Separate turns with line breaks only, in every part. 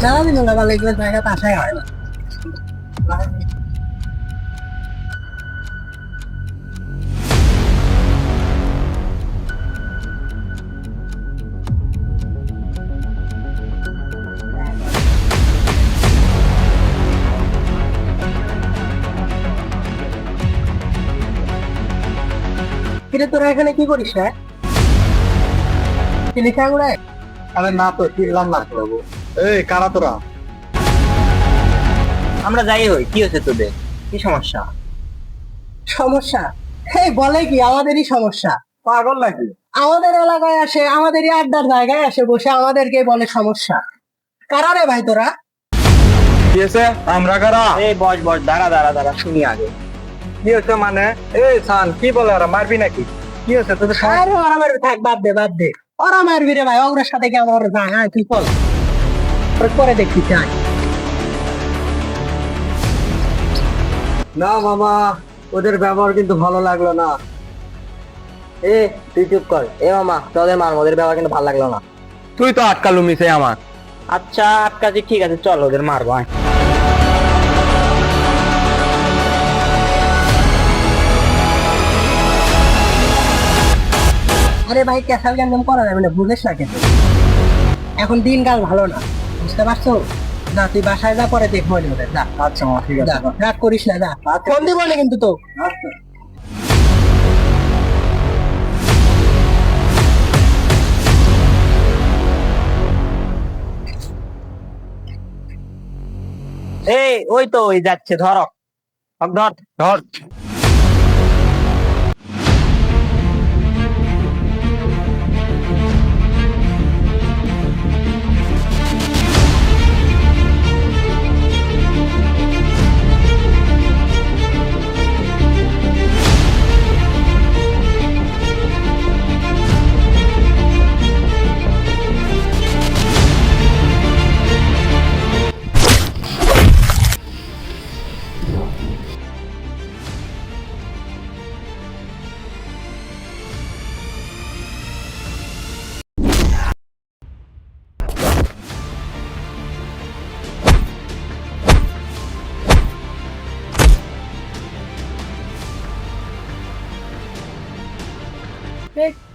সারাদিন ওলা ভালো এগুলো জায়গাতে আসাই হয় না কিরে তোরা এখানে কি করিস কি লেখা গুড়ে
আরে না তো কিনলাম না বাবু এই কারা তোরা?
আমরা যাই হই কি হচ্ছে তোদের? কি সমস্যা?
সমস্যা? এই বলে কি আমাদেরই সমস্যা।
পাগল নাকি?
আমাদের এলাকায় আসে আমাদেরই আড্ডার জায়গায় আসে বসে আমাদেরকে বলে সমস্যা। কারা রে ভাই তোরা?
কি হয়েছে? আমরা কারা?
এই বস বস দাঁড়া দাঁড়া দাঁড়া শুনি আগে।
কি হয়েছে মানে? এই সান কি বলে ওরা? মারবি নাকি? কি হয়েছে তোদের সমস্যা?
আরে ওরা মারবি থাক বাদ দে বাদ দে। ওরা মারবি রে ভাই অগ্রের সাথে কি আমার যায় হ্যাঁ তুই বল। পরে দেখি চাই
না মামা ওদের ব্যবহার কিন্তু ভালো লাগল না।
এ তুই চুপ কর। এ মামা তোদের মার ওদের ব্যবহার কিন্তু ভালো লাগল না।
তুই তো আটকালু মিশে আমার।
আচ্ছা আটকাছি ঠিক আছে চল ওদের মারবো আয়।
আরে ভাই ক্যাসাল গ্যান্ডম করা যাবে না বুঝিস না কিন্তু এখন দিনকাল ভালো না। বুঝতে পারছ? না তুই বাসায় যা পরে যা।
আচ্ছা মামা ঠিক
যা, রাগ করিস না যা। ফোন দিব না কিন্তু তো।
আচ্ছা।
এই ওই তো ওই যাচ্ছে ধর। ধর।
ধর।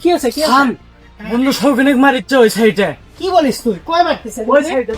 কি আছে কি
বন্ধু সৌখিনিক মারিচ্ছে ওই সাইডে
কি বলিস তুই? কয় মারতেছে?
ওই সাইডে